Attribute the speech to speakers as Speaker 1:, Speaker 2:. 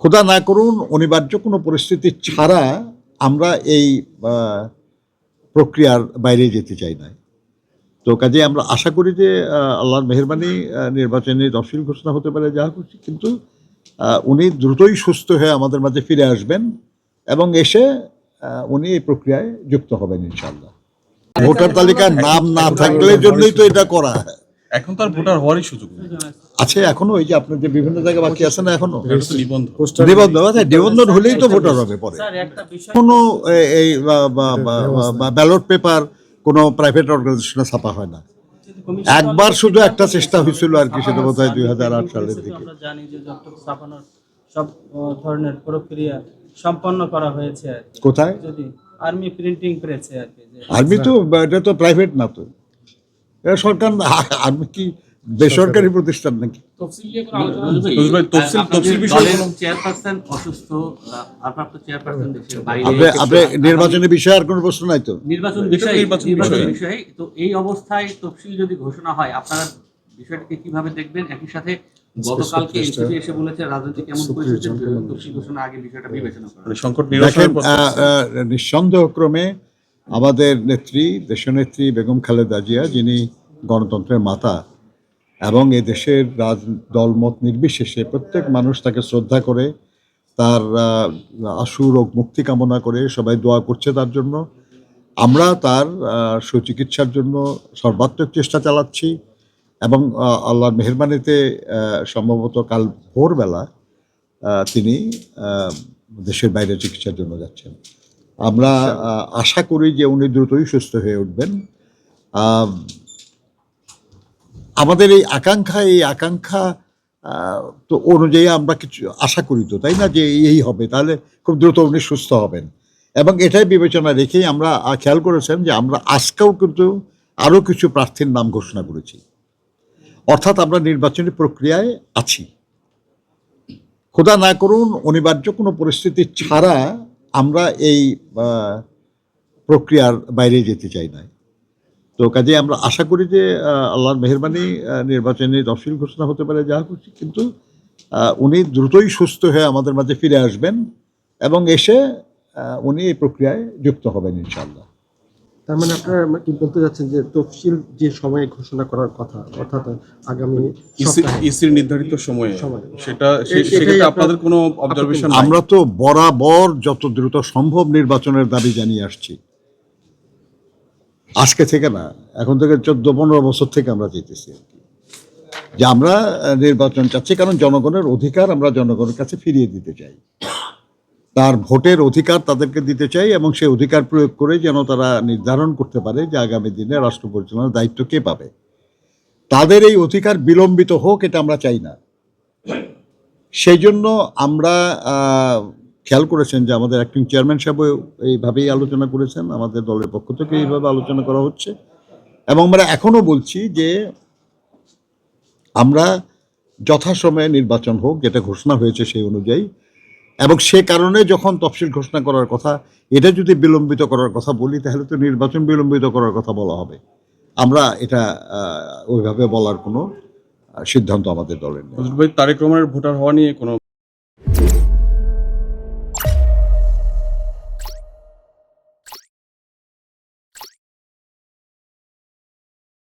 Speaker 1: খোদা না করুন, অনিবার্য কোনো পরিস্থিতি ছাড়া আমরা এই প্রক্রিয়ার বাইরে যেতে চাই না। তো কাজে আমরা আশা করি যে আল্লাহর মেহরবানি নির্বাচনে তফসিল ঘোষণা হতে পারে যা করছি কিন্তু উনি দ্রুতই সুস্থ হয়ে আমাদের মাঝে ফিরে আসবেন এবং এসে উনি এই প্রক্রিয়ায় যুক্ত হবেন ইনশাল্লাহ ভোটার তালিকার নাম না থাকলে জন্যই তো এটা করা।
Speaker 2: এখন তো আর ভোটার হওয়ারই সুযোগ নেই।
Speaker 1: আছে। এখনও ওই যে আপনার যে বিভিন্ন জায়গায় বাকি আছে না
Speaker 2: এখনও?
Speaker 1: নিবন্ধন। নিবন্ধন হলেই তো ভোটার হবে পরে।
Speaker 3: স্যার একটা বিষয়
Speaker 1: কোনো এই ব্যালট পেপার কোনো প্রাইভেট অর্গানাইজেশনে ছাপা হয় না। একবার শুধু একটা চেষ্টা হয়েছিল আর কি সেটা বোধ হয় দুই হাজার আট সালের দিকে।
Speaker 3: জানি যে ছাপানোর সব ধরনের প্রক্রিয়া সম্পন্ন করা হয়েছে
Speaker 1: কোথায়?
Speaker 3: যদি আর্মি প্রিন্টিং প্রেসে আর কি
Speaker 1: আর্মি তো এটা তো প্রাইভেট না তো। এটা সরকার না আর্মি কি বেসরকারি প্রতিষ্ঠান নাকি? আপনি আপনি নির্বাচনের বিষয়ে আর কোনো প্রশ্ন নাই তো?
Speaker 4: নির্বাচন বিষয়ে তো এই অবস্থায় তফসিল যদি ঘোষণা হয় আপনারা বিষয়টাকে কীভাবে দেখবেন? একই সাথে গতকালকে এনসিপি এসে বলেছে রাজনৈতিক এমন পরিস্থিতি তফসিল ঘোষণা আগে বিষয়টা বিবেচনা করা
Speaker 2: মানে সংকট নিরসনের
Speaker 1: আহ, নিঃসন্দেহক্রমে আমাদের নেত্রী দেশনেত্রী বেগম খালেদা জিয়া, যিনি গণতন্ত্রের মাতা এবং এ দেশের রাজ, দলমত নির্বিশেষে প্রত্যেক মানুষ তাকে শ্রদ্ধা করে, তার আশু রোগ মুক্তি কামনা করে সবাই দোয়া করছে তার জন্য। আমরা তার সুচিকিৎসার জন্য সর্বাত্মক চেষ্টা চালাচ্ছি এবং আল্লাহর মেহরবানিতে সম্ভবত কাল ভোরবেলা তিনি দেশের বাইরে চিকিৎসার জন্য যাচ্ছেন। আমরা আশা করি যে উনি দ্রুতই সুস্থ হয়ে উঠবেন। আমাদের এই আকাঙ্ক্ষা এই আকাঙ্ক্ষা তো অনুযায়ী আমরা কিছু আশা করি তো তাই না? যে এই হবে তাহলে খুব দ্রুত উনি সুস্থ হবেন। এবং এটাই বিবেচনা রেখেই আমরা খেয়াল করেছেন যে আমরা আজকেও কিন্তু আরও কিছু প্রার্থীর নাম ঘোষণা করেছি। অর্থাৎ আমরা নির্বাচনী প্রক্রিয়ায় আছি। খোদা না করুন অনিবার্য কোনো পরিস্থিতি ছাড়া আমরা এই প্রক্রিয়ার বাইরে যেতে চাই না। তো কাজে আমরা আশা করি যে আল্লাহর মেহরবানি নির্বাচনে তফসিল ঘোষণা হতে পারে, যা করছি কিন্তু উনি দ্রুতই সুস্থ হয়ে আমাদের মাঝে ফিরে আসবেন এবং এসে উনি এই প্রক্রিয়ায় যুক্ত হবেন ইনশাল্লাহ
Speaker 5: তার মানে আপনারা কি বলতে যাচ্ছেন যে তফসিল যে সময়ে ঘোষণা করার কথা অর্থাৎ আগামী
Speaker 2: ইসির নির্ধারিত সময়ে। সেটা সেক্ষেত্রে আপনাদের কোনো অবজারভেশন
Speaker 1: আমরা তো বরাবর যত দ্রুত সম্ভব নির্বাচনের দাবি জানিয়ে আসছি। আজকে থেকে না এখন থেকে চোদ্দ পনেরো বছর থেকে আমরা যেতেছি আর কি। যে আমরা আহ, নির্বাচন চাচ্ছি কারণ জনগণের অধিকার আমরা জনগণের কাছে ফিরিয়ে দিতে চাই। তার ভোটের অধিকার তাদেরকে দিতে চাই এবং সেই অধিকার প্রয়োগ করে যেন তারা নির্ধারণ করতে পারে যে আগামী দিনে রাষ্ট্র পরিচালনার দায়িত্ব কে পাবে। তাদের এই অধিকার বিলম্বিত হোক, এটা আমরা চাই না। সেই জন্য আমরা খেয়াল করেছেন যে আমাদের অ্যাক্টিং চেয়ারম্যান সাহেব এইভাবেই আলোচনা করেছেন, আমাদের দলের পক্ষ থেকে এইভাবে আলোচনা করা হচ্ছে। এবং আমরা এখনও বলছি যে আমরা যথাসময়ে নির্বাচন হোক, যেটা ঘোষণা হয়েছে সেই অনুযায়ী এবং সে কারণে যখন তফসিল ঘোষণা করার কথা, এটা যদি বিলম্বিত করার কথা বলি, তাহলে তো নির্বাচন বিলম্বিত করার কথা বলা হবে। আমরা এটা ওইভাবে বলার কোনো সিদ্ধান্ত আমাদের দলের নেই।
Speaker 2: তারেক রহমানের ভোটার হওয়া নিয়ে কোনো